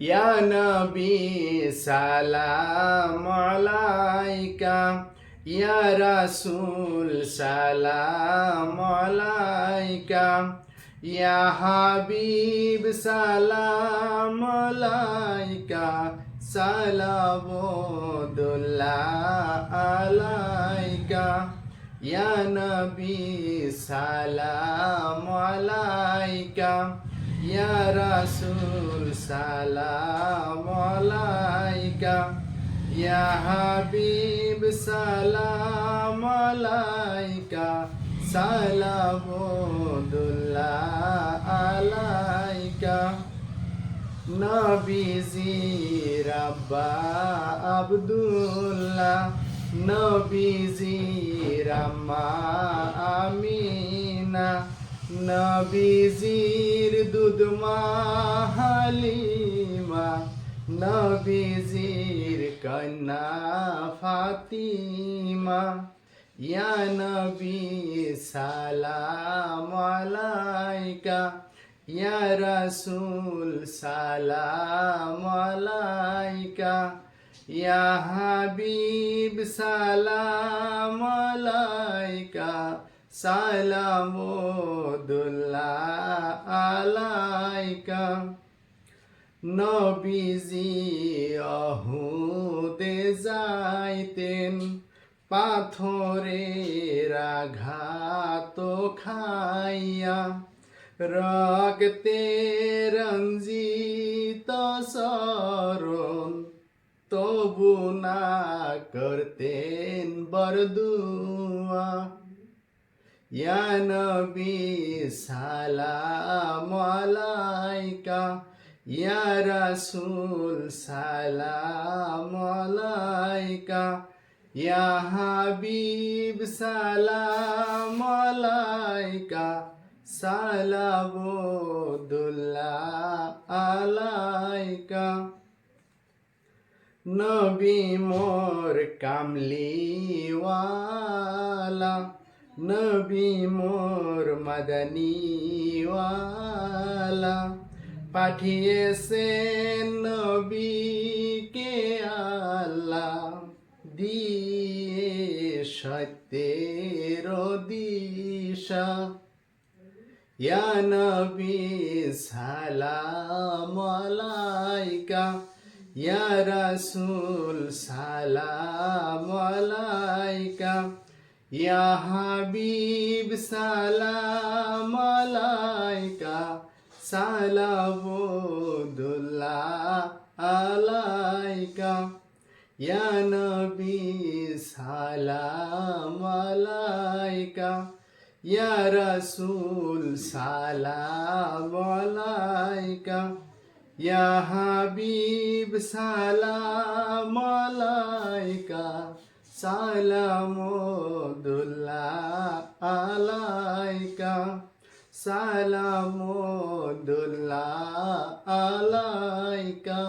ইয়া নবী সালাম আলাইকা, ইয়া রাসূল সালাম আলাইকা, ইয়া হাবিব সালাম আলাইকা সালামুল্লাহ আলাইকা, ইয়া নবী সালাম আলাইকা। ইয়া রাসূল, সালাম আলাইকা। ইয়া হাবিব, সালাম আলাইকা। সালামুল্লাহ আলাইকা। নবীজি, রাব্বা আব্দুল্লাহ। নবীজি, রাম্মা আমিনা। নবীজির দুধমা হালিমা নবীজির কন্যা ফাতিমা। ইয়া নবী সালাম আলাইকা, ইয়া রাসূল সালাম আলাইকা, ইয়া হাবিব সালাম আলাইকা। সালামুল্লাহ আলাইকা নবীজি অহুদে যাইতেন, পাথরের আঘাত খাইয়া। রক্তে রঞ্জিত সরণ তবু না করতেন বরদুয়া। ইয়া নবী সালাম আলাইকা, ইয়া রাসূল সালাম আলাইকা, ইয়া হাবিব সালাম আলাইকা সালামুল্লাহ আলাইকা। নবী মোর কামলিওয়ালা নবী মোর মদনীওয়ালা পাঠিয়েছেন নবীকে আল্লাহ দিয়ে সত্যের দিশা। ইয়া নবী সালাম আলাইকা, ইয়া রাসূল সালাম আলাইকা। ইয়া হাবিব সালাম আলাইকা সালামুল্লাহ আলাইকা ইয়া নবী সালাম আলাইকা ইয়া রাসূল সালাম আলাইকা ইয়া হাবিব সালাম আলাইকা সালামুল্লাহ আলাইকা। সালামুল্লাহ আলাইকা।